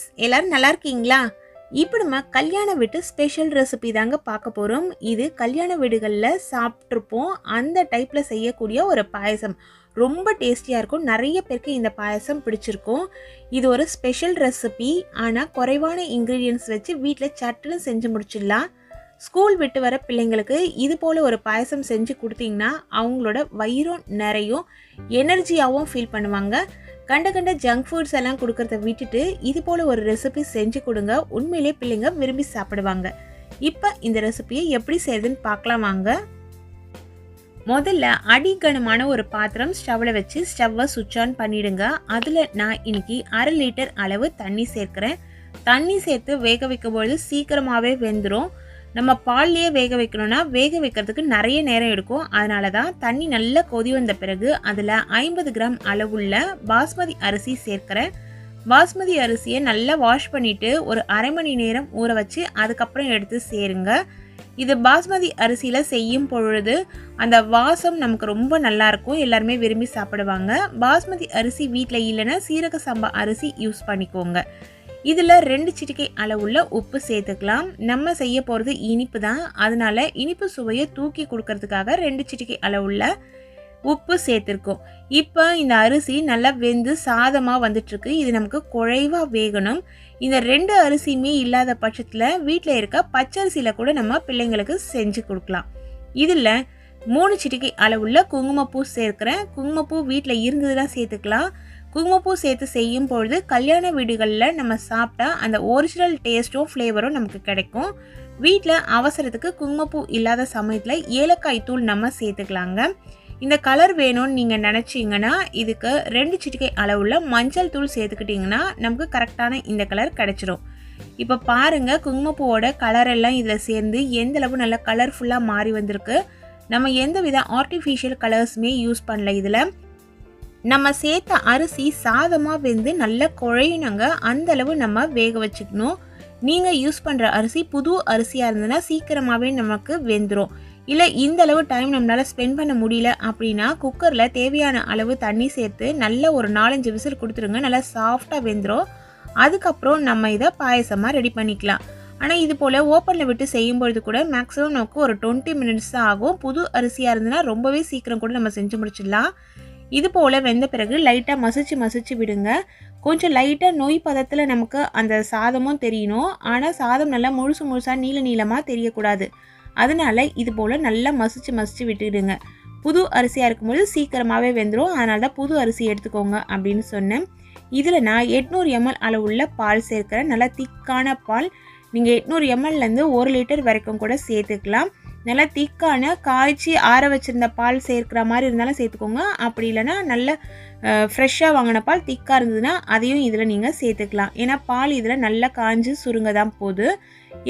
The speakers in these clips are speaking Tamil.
ஃப்ரெண்ட்ஸ் எல்லாரும் நல்லா இருக்கீங்களா? இப்போ நம்ம கல்யாண வீட்டு ஸ்பெஷல் ரெசிபி தாங்க பார்க்க போகிறோம் இது கல்யாண வீடுகளில் சாப்பிட்ருப்போம் அந்த டைப்பில் செய்யக்கூடிய ஒரு பாயசம். ரொம்ப டேஸ்டியாக இருக்கும். நிறைய பேருக்கு இந்த பாயசம் பிடிச்சிருக்கும். இது ஒரு ஸ்பெஷல் ரெசிபி ஆனால் குறைவான இன்க்ரீடியன்ஸ் வச்சு வீட்டில் சட்டுன்னு செஞ்சு முடிச்சிடலாம். ஸ்கூல் விட்டு வர பிள்ளைங்களுக்கு இது போல் ஒரு பாயசம் செஞ்சு கொடுத்தீங்கன்னா அவங்களோட வயிறும் நிறையும் எனர்ஜியாகவும் ஃபீல் பண்ணுவாங்க. கண்ட கண்ட ஜங்க் ஃபுட்ஸ் எல்லாம் கொடுக்கறத விட்டுட்டு இது போல் ஒரு ரெசிபி செஞ்சு கொடுங்க. உண்மையிலே பிள்ளைங்க விரும்பி சாப்பிடுவாங்க. இப்போ இந்த ரெசிபியை எப்படி செய்யுதுன்னு பார்க்கலாம் வாங்க. முதல்ல அடிகனமான ஒரு பாத்திரம் ஸ்டவ்வில் வச்சு ஸ்டவ்வை சுவிட்ச் ஆன் பண்ணிடுங்க. அதில் நான் இன்னைக்கு அரை லிட்டர் அளவு தண்ணி சேர்க்குறேன். தண்ணி சேர்த்து வேக வைக்கும்பொழுது சீக்கிரமாகவே வெந்துடும் நம்ம பால்லையே வேக வைக்கணும்னா வேக வைக்கிறதுக்கு நிறைய நேரம் எடுக்கும். அதனால தான் தண்ணி நல்லா கொதி வந்த பிறகு அதில் ஐம்பது கிராம் அளவுள்ள பாஸ்மதி அரிசி சேர்க்கிறேன் பாஸ்மதி அரிசியை நல்லா வாஷ் பண்ணிவிட்டு ஒரு அரை மணி நேரம் ஊற வச்சு அதுக்கப்புறம் எடுத்து சேருங்க. இது பாஸ்மதி அரிசியில் செய்யும் பொழுது அந்த வாசம் நமக்கு ரொம்ப நல்லாயிருக்கும் எல்லாருமே விரும்பி சாப்பிடுவாங்க. பாஸ்மதி அரிசி வீட்டில் இல்லைன்னா சீரக சம்பா அரிசி யூஸ் பண்ணிக்கோங்க. இதில் ரெண்டு சிட்டிக்கை அளவுள்ள உப்பு சேர்த்துக்கலாம். நம்ம செய்ய போகிறது இனிப்பு தான். அதனால இனிப்பு சுவையை தூக்கி கொடுக்கறதுக்காக ரெண்டு சிட்டிக்கை அளவுள்ள உப்பு சேர்த்துருக்கோம். இப்போ இந்த அரிசி நல்லா வெந்து சாதமாக வந்துட்டுருக்கு. இது நமக்கு குறைவாக வேகணும். இந்த ரெண்டு அரிசியுமே இல்லாத பட்சத்தில் வீட்டில் இருக்க பச்சரிசியில் கூட நம்ம பிள்ளைங்களுக்கு செஞ்சு கொடுக்கலாம். இதில் மூணு சிட்டிக்கை அளவுள்ள குங்குமப்பூ சேர்க்குறேன். குங்குமப்பூ வீட்டில் இருந்ததுலாம் சேர்த்துக்கலாம். குங்குமப்பூ சேர்த்து செய்யும் பொழுது கல்யாண வீடுகளில் நம்ம சாப்பிட்டா அந்த ஒரிஜினல் டேஸ்ட்டும் ஃப்ளேவரும் நமக்கு கிடைக்கும். வீட்டில் அவசரத்துக்கு குங்குமப்பூ இல்லாத சமயத்தில் ஏலக்காய் தூள் நம்ம சேர்த்துக்கலாங்க. இந்த கலர் வேணும்னு நீங்கள் நினச்சிங்கன்னா இதுக்கு ரெண்டு சிட்டிகை அளவுள்ள மஞ்சள் தூள் சேர்த்துக்கிட்டிங்கன்னா நமக்கு கரெக்டான இந்த கலர் கிடச்சிரும். இப்போ பாருங்கள் குங்குமப்பூவோட கலர் எல்லாம் இதில் சேர்ந்து எந்த அளவு நல்லா கலர்ஃபுல்லாக மாறி வந்திருக்கு. நம்ம எந்த வித ஆர்டிஃபிஷியல் கலர்ஸுமே யூஸ் பண்ணல இதில். நம்ம சேர்த்த அரிசி சாதமாக வெந்து நல்லா குழையினங்க அந்த அளவு நம்ம வேக வச்சுக்கணும். நீங்கள் யூஸ் பண்ணுற அரிசி புது அரிசியாக இருந்ததுன்னா சீக்கிரமாகவே நமக்கு வெந்துடும் இல்லை இந்த அளவு டைம் நம்மளால் ஸ்பெண்ட் பண்ண முடியல அப்படின்னா குக்கரில் தேவையான அளவு தண்ணி சேர்த்து நல்ல ஒரு நாலஞ்சு விசில் கொடுத்துருங்க. நல்லா சாஃப்டாக வெந்துடும் அதுக்கப்புறம் நம்ம இதை பாயசமாக ரெடி பண்ணிக்கலாம். ஆனால் இது போல் ஓப்பனில் விட்டு செய்யும்பொழுது கூட மேக்ஸிமம் நமக்கு ஒரு டுவெண்ட்டி மினிட்ஸ் தான் ஆகும். புது அரிசியாக இருந்ததுன்னா ரொம்பவே சீக்கிரம் கூட நம்ம செஞ்சு முடிச்சிடலாம். இது போல் வெந்த பிறகு லைட்டாக மசிச்சு மசிச்சு விடுங்க. கொஞ்சம் லைட்டாக நொய் பதத்தில் நமக்கு அந்த சாதமும் தெரியணும். ஆனால் சாதம் நல்லா முழுசு முழுசாக நீள நீளமாக தெரியக்கூடாது. அதனால இது போல் நல்லா மசிச்சு மசிச்சு விட்டுடுங்க. புது அரிசியாக இருக்கும்போது சீக்கிரமாகவே வெந்துடும் அதனால தான் புது அரிசி எடுத்துக்கோங்க அப்படின்னு சொன்னேன். இதில் நான் எட்நூறு எம்எல் அளவுள்ள பால் சேர்க்குறேன். நல்லா திக்கான பால். நீங்கள் எட்நூறு எம்எல்லேருந்து ஒரு லிட்டர் வரைக்கும் கூட சேர்த்துக்கலாம். நல்லா திக்கான காய்ச்சி ஆற வச்சுருந்த பால் சேர்க்குற மாதிரி இருந்தாலும் சேர்த்துக்கோங்க. அப்படி இல்லைன்னா நல்ல ஃப்ரெஷ்ஷாக வாங்கின பால் திக்காக இருந்ததுன்னா அதையும் இதில் நீங்கள் சேர்த்துக்கலாம். ஏன்னா பால் இதில் நல்லா காய்ஞ்சி சுருங்க தான் போகுது.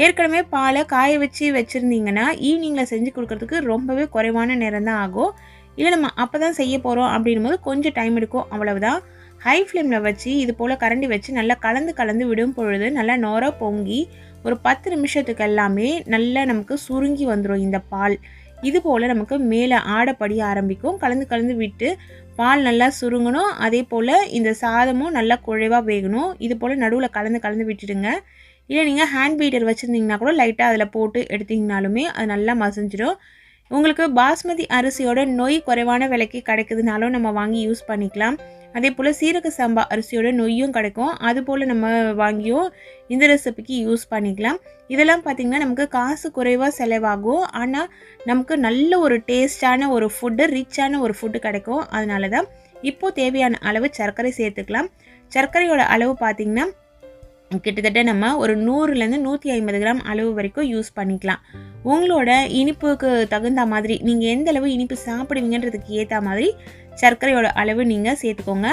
ஏற்கனவே பாலை காய வச்சு வச்சுருந்தீங்கன்னா ஈவினிங்கில் செஞ்சு கொடுக்குறதுக்கு ரொம்பவே குறைவான நேரம் தான் ஆகும். இல்லை நம்ம அப்போ தான் செய்ய போகிறோம் அப்படின்னும் போது கொஞ்சம் டைம் எடுக்கும். அவ்வளவுதான். ஹை ஃப்ளேமில் வச்சு இது போல் கரண்டி வச்சு நல்லா கலந்து கலந்து விடும் பொழுது நல்லா நோராக பொங்கி ஒரு பத்து நிமிஷத்துக்கு எல்லாமே நல்லா நமக்கு சுருங்கி வந்துடும் இந்த பால். இது போல் நமக்கு மேலே ஆடப்படிய ஆரம்பிக்கும். கலந்து கலந்து விட்டு பால் நல்லா சுருங்கணும். அதே போல் இந்த சாதமும் நல்லா குழைவாக வேகணும். இது போல் நடுவில் கலந்து கலந்து விட்டுடுங்க. இல்லை நீங்கள் ஹேண்ட் பீட்டர் வச்சுருந்தீங்கன்னா கூட லைட்டாக அதில் போட்டு எடுத்திங்கனாலுமே அது நல்லா மசிஞ்சிடும். உங்களுக்கு பாஸ்மதி அரிசியோட நோய் குறைவான விலைக்கு கிடைக்குதுனாலும் நம்ம வாங்கி யூஸ் பண்ணிக்கலாம். அதே போல் சீரக சம்பா அரிசியோட நொய்யும் கிடைக்கும். அது போல் நம்ம வாங்கியும் இந்த ரெசிபிக்கு யூஸ் பண்ணிக்கலாம். இதெல்லாம் பார்த்திங்கன்னா நமக்கு காசு குறைவாக செலவாகும். ஆனால் நமக்கு நல்ல ஒரு டேஸ்டான ஒரு ஃபுட்டு ரிச்சான ஒரு ஃபுட்டு கிடைக்கும். அதனால தான் இப்போது தேவையான அளவு சர்க்கரை சேர்த்துக்கலாம். சர்க்கரையோட அளவு பார்த்திங்கன்னா கிட்டத்தட்ட நம்ம ஒரு நூறுலேருந்து நூற்றி ஐம்பது கிராம் அளவு வரைக்கும் யூஸ் பண்ணிக்கலாம். உங்களோட இனிப்புக்கு தகுந்த மாதிரி நீங்கள் எந்த அளவு இனிப்பு சாப்பிடுவீங்கன்றதுக்கு ஏற்ற மாதிரி சர்க்கரையோட அளவு நீங்கள் சேர்த்துக்கோங்க.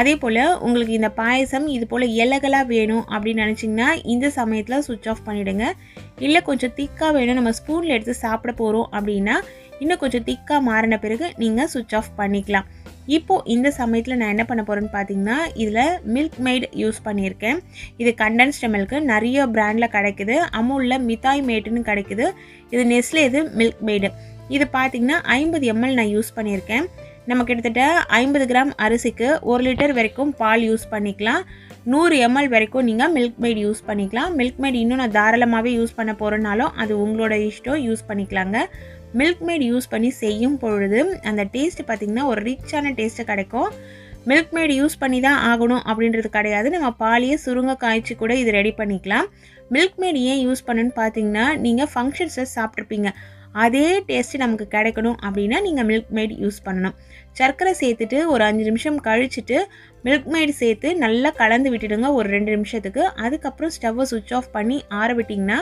அதே போல் உங்களுக்கு இந்த பாயசம் இது போல் இலகலாக வேணும் அப்படின்னு நினச்சிங்கன்னா இந்த சமயத்தில் சுவிட்ச் ஆஃப் பண்ணிவிடுங்க இல்லை கொஞ்சம் திக்காக வேணும் நம்ம ஸ்பூனில் எடுத்து சாப்பிட போகிறோம் அப்படின்னா இன்னும் கொஞ்சம் திக்காக மாறின பிறகு நீங்கள் சுவிட்ச் ஆஃப் பண்ணிக்கலாம். இப்போது இந்த சமயத்தில் நான் என்ன பண்ண போகிறேன்னு பார்த்தீங்கன்னா இதில் மில்க் மெய்டு யூஸ் பண்ணியிருக்கேன். இது கண்டென்ஸ்டு மில்க்கு நிறைய ப்ராண்டில் கிடைக்குது. அமுலில் மிதாய் மேட்டுன்னு கிடைக்குது. இது நெஸ்லே இது மில்க் மெய்டு இது பார்த்திங்கன்னா ஐம்பது எம்எல் நான் யூஸ் பண்ணியிருக்கேன். நம்ம கிட்டத்தட்ட ஐம்பது கிராம் அரிசிக்கு ஒரு லிட்டர் வரைக்கும் பால் யூஸ் பண்ணிக்கலாம். நூறு எம்எல் வரைக்கும் நீங்கள் மில்க் மேட் யூஸ் பண்ணிக்கலாம். மில்க் மேட் இன்னும் நான் தாராளமாகவே யூஸ் பண்ண போகிறனாலும் அது உங்களோட இஷ்டம் யூஸ் பண்ணிக்கலாங்க. மில்க் மேட் யூஸ் பண்ணி செய்யும் பொழுது அந்த டேஸ்ட் பார்த்திங்கன்னா ஒரு ரிச்சான டேஸ்ட்டு கிடைக்கும். மில்க் மேட் யூஸ் பண்ணி தான் ஆகணும் அப்படின்றது கிடையாது. நம்ம பாலையே சுருங்க காய்ச்சி கூட இது ரெடி பண்ணிக்கலாம். மில்க் மேட் ஏன் யூஸ் பண்ணுன்னு பார்த்தீங்கன்னா நீங்கள் ஃபங்க்ஷன்ஸில் சாப்பிட்ருப்பீங்க அதே டேஸ்ட்டு நமக்கு கிடைக்கணும் அப்படின்னா நீங்கள் மில்க் மேட் யூஸ் பண்ணணும். சர்க்கரை சேர்த்துட்டு ஒரு அஞ்சு நிமிஷம் கழிச்சுட்டு மில்க் மேட் சேர்த்து நல்லா கலந்து விட்டுடுங்க ஒரு ரெண்டு நிமிஷத்துக்கு. அதுக்கப்புறம் ஸ்டவ்வை சுவிட்ச் ஆஃப் பண்ணி ஆற விட்டிங்கன்னா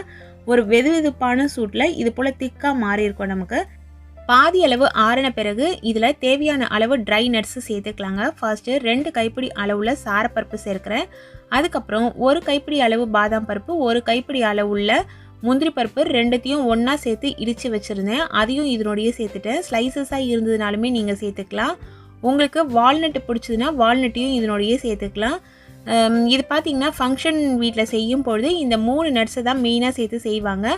ஒரு வெது வெதுப்பான சூட்டில் இது போல் திக்காக மாறி இருக்கும் நமக்கு. பாதி அளவு ஆறின பிறகு இதில் தேவையான அளவு ட்ரை நட்ஸு சேர்த்துக்கலாங்க. ஃபர்ஸ்ட்டு ரெண்டு கைப்பிடி அளவில் சாரப்பருப்பு சேர்க்குறேன். அதுக்கப்புறம் ஒரு கைப்பிடி அளவு பாதாம் பருப்பு ஒரு கைப்பிடி அளவுள்ள முந்திரி பருப்பு ரெண்டுத்தையும் ஒன்றா சேர்த்து இடித்து வச்சுருந்தேன். அதையும் இதனோடையே சேர்த்துட்டேன். ஸ்லைசஸாக இருந்ததுனாலுமே நீங்கள் சேர்த்துக்கலாம். உங்களுக்கு வால்நட்டு பிடிச்சதுன்னா வால்நட்டையும் இதனோடையே சேர்த்துக்கலாம். இது பார்த்திங்கன்னா ஃபங்க்ஷன் வீட்டில் செய்யும் பொழுது இந்த மூணு நட்ஸை தான் மெயினாக சேர்த்து செய்வாங்க.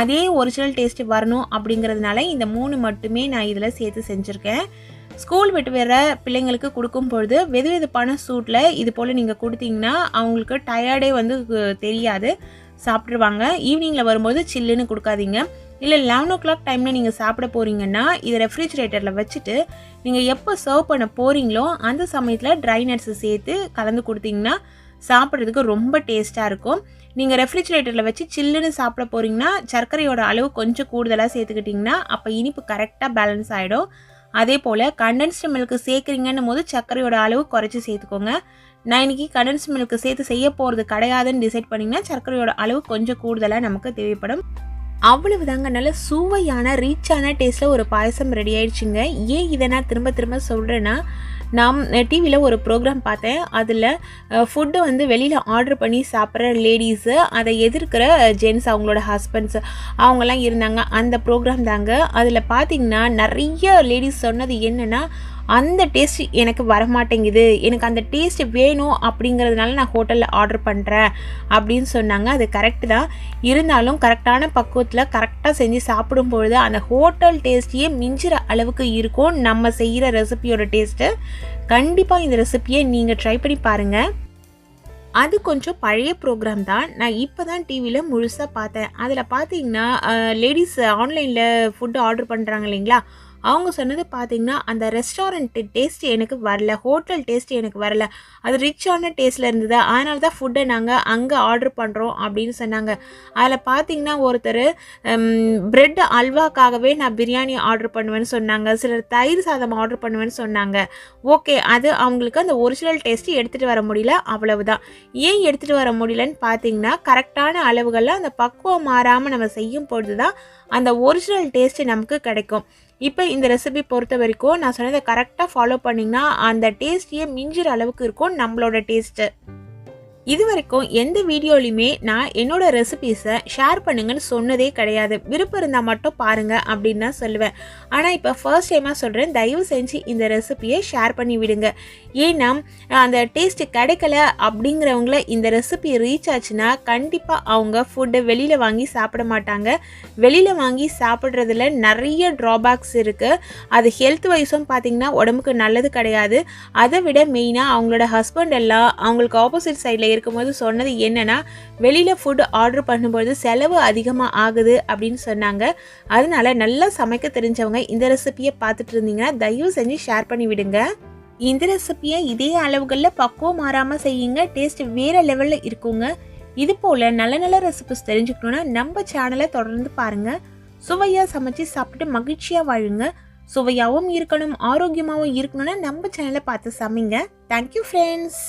அதே ஒரிஜினல் டேஸ்ட் வரணும் அப்படிங்கிறதுனால இந்த மூணு மட்டுமே நான் இதில் சேர்த்து செஞ்சுருக்கேன். ஸ்கூல் விட்டு வர பிள்ளைங்களுக்கு கொடுக்கும் பொழுது வெது வெதுப்பான சூட்டில் இது போல் நீங்கள் கொடுத்தீங்கன்னா அவங்களுக்கு டயர்டே வந்து தெரியாது. சாப்பிட்ருவாங்க ஈவினிங்கில் வரும்போது சில்லுன்னு கொடுக்காதீங்க. இல்லை லெவன் ஓ கிளாக் டைமில் நீங்கள் சாப்பிட போகிறீங்கன்னா இதை ரெஃப்ரிஜிரேட்டரில் வச்சுட்டு நீங்கள் எப்போ சர்வ் பண்ண போகிறீங்களோ அந்த சமயத்தில் ட்ரை நட்ஸை சேர்த்து கலந்து கொடுத்தீங்கன்னா சாப்பிட்றதுக்கு ரொம்ப டேஸ்ட்டாக இருக்கும். நீங்கள் ரெஃப்ரிஜிரேட்டரில் வச்சு சில்லுன்னு சாப்பிட போகிறீங்கன்னா சர்க்கரையோட அளவு கொஞ்சம் கூடுதலாக சேர்த்துக்கிட்டிங்கன்னா அப்போ இனிப்பு கரெக்டாக பேலன்ஸ் ஆகிடும் அதே போல் கண்டென்ஸ்டு மில்க்கு சேர்க்குறீங்கன்னும் போது சர்க்கரையோட அளவு குறைச்சி சேர்த்துக்கோங்க. நான் இன்றைக்கி கடன்ஸ் மில்க்கு சேர்த்து செய்ய போகிறது கிடையாதுன்னு டிசைட் பண்ணிங்கன்னா சர்க்கரையோட அளவு கொஞ்சம் கூடுதலாக நமக்கு தேவைப்படும். அவ்வளவு தாங்க நல்ல சுவையான ரீச்சான டேஸ்ட்டில் ஒரு பாயசம் ரெடி ஆயிடுச்சுங்க. ஏன் இதை நான் திரும்ப திரும்ப சொல்கிறேன்னா நான் டிவியில் ஒரு ப்ரோக்ராம் பார்த்தேன். அதில் ஃபுட்டு வந்து வெளியில் ஆர்டர் பண்ணி சாப்பிட்ற லேடிஸு அதை எதிர்க்கிற ஜென்ஸ் அவங்களோட ஹஸ்பண்ட்ஸ் அவங்கெல்லாம் இருந்தாங்க. அந்த ப்ரோக்ராம் தாங்க. அதில் பார்த்திங்கன்னா நிறைய லேடிஸ் சொன்னது என்னென்னா அந்த டேஸ்ட் எனக்கு வரமாட்டேங்குது. எனக்கு அந்த டேஸ்ட் வேணும் அப்படிங்கிறதுனால நான் ஹோட்டலில் ஆர்டர் பண்ணுறேன் அப்படின்னு சொன்னாங்க. அது கரெக்டு தான். இருந்தாலும் கரெக்டான பக்குவத்தில் கரெக்டாக செஞ்சு சாப்பிடும் பொழுது அந்த ஹோட்டல் டேஸ்ட்டையே மிஞ்சிற அளவுக்கு இருக்கும். நம்ம செய்கிற ரெசிபியோட டேஸ்ட்டு கண்டிப்பாக இந்த ரெசிப்பியை நீங்கள் ட்ரை பண்ணி பாருங்கள் அது கொஞ்சம் பழைய ப்ரோக்ராம் தான். நான் இப்போ தான் டிவியில் முழுசாக பார்த்தேன். அதில் பார்த்தீங்கன்னா லேடிஸ் ஆன்லைனில் ஃபுட்டு ஆர்டர் பண்ணுறாங்க இல்லைங்களா? அவங்க சொன்னது பார்த்தீங்கன்னா அந்த ரெஸ்டாரண்ட்டு டேஸ்ட் எனக்கு வரல ஹோட்டல் டேஸ்ட் எனக்கு வரல. அது ரிச்சான டேஸ்ட்டில் இருந்தது. அதனால தான் ஃபுட்டை நாங்கள் அங்கே ஆர்டர் பண்ணுறோம் அப்படின்னு சொன்னாங்க. அதில் பார்த்தீங்கன்னா ஒருத்தர் ப்ரெட் அல்வாக்காகவே நான் பிரியாணி ஆர்டர் பண்ணுவேன்னு சொன்னாங்க. சிலர் தயிர் சாதம் ஆர்டர் பண்ணுவேன்னு சொன்னாங்க. ஓகே அது அவங்களுக்கு அந்த ஒரிஜினல் டேஸ்ட்டு எடுத்துகிட்டு வர முடியல அவ்வளவுதான். ஏன் எடுத்துகிட்டு வர முடியலன்னு பார்த்தீங்கன்னா கரெக்டான அளவுகளில் அந்த பக்குவம் மாறாமல் நம்ம செய்யும் பொழுது தான் அந்த ஒரிஜினல் டேஸ்ட்டு நமக்கு கிடைக்கும். இப்போ இந்த ரெசிபி பொறுத்த வரைக்கும் நான் சொன்னதை கரெக்டாக ஃபாலோ பண்ணிங்கன்னா அந்த டேஸ்ட்டையே மிஞ்சிற அளவுக்கு இருக்கும் நம்மளோட டேஸ்ட்டு இது வரைக்கும் எந்த வீடியோலையுமே நான் என்னோட ரெசிபீஸை ஷேர் பண்ணுங்கன்னு சொன்னதே கிடையாது. விருப்பம் இருந்தால் மட்டும் பாருங்கள் அப்படின்னு தான் சொல்லுவேன். ஆனால் இப்போ ஃபர்ஸ்ட் டைமாக சொல்கிறேன் தயவு செஞ்சு இந்த ரெசிபியை ஷேர் பண்ணி விடுங்க. ஏன்னா அந்த டேஸ்ட் கிடைக்கல அப்படிங்கிறவங்கள இந்த ரெசிபி ரீச் ஆச்சுன்னா கண்டிப்பாக அவங்க ஃபுட்டை வெளியில் வாங்கி சாப்பிட மாட்டாங்க. வெளியில் வாங்கி சாப்பிட்றதுல நிறைய ட்ராபேக்ஸ் இருக்குது அது ஹெல்த் வைஸும் பார்த்திங்கன்னா உடம்புக்கு நல்லது கிடையாது. அதை விட மெயினாக அவங்களோட ஹஸ்பண்ட் எல்லாம் அவங்களுக்கு ஆப்போசிட் சைடில் இருக்கும்போது சொன்னது என்னென்னா வெளியில் ஃபுட் ஆர்டர் பண்ணும்போது செலவு அதிகமாக ஆகுது அப்படின்னு சொன்னாங்க. அதனால நல்லா சமைக்க தெரிஞ்சவங்க இந்த ரெசிப்பியை பார்த்துட்டு இருந்தீங்கன்னா தயவு செஞ்சு ஷேர் பண்ணி விடுங்க. இந்த ரெசிப்பியை இதே அளவுகளில் பக்குவம் மாறாமல் செய்யுங்க. டேஸ்ட் வேறு லெவலில் இருக்குங்க. இது போல் நல்ல நல்ல ரெசிபிஸ் தெரிஞ்சுக்கணுன்னா நம்ம சேனலை தொடர்ந்து பாருங்கள் சுவையாக சமைச்சு சாப்பிட்டு மகிழ்ச்சியாக வாழுங்க. சுவையாகவும் இருக்கணும் ஆரோக்கியமாகவும் இருக்கணும்னா நம்ம சேனலை பார்த்து சமைங்க. Thank you friends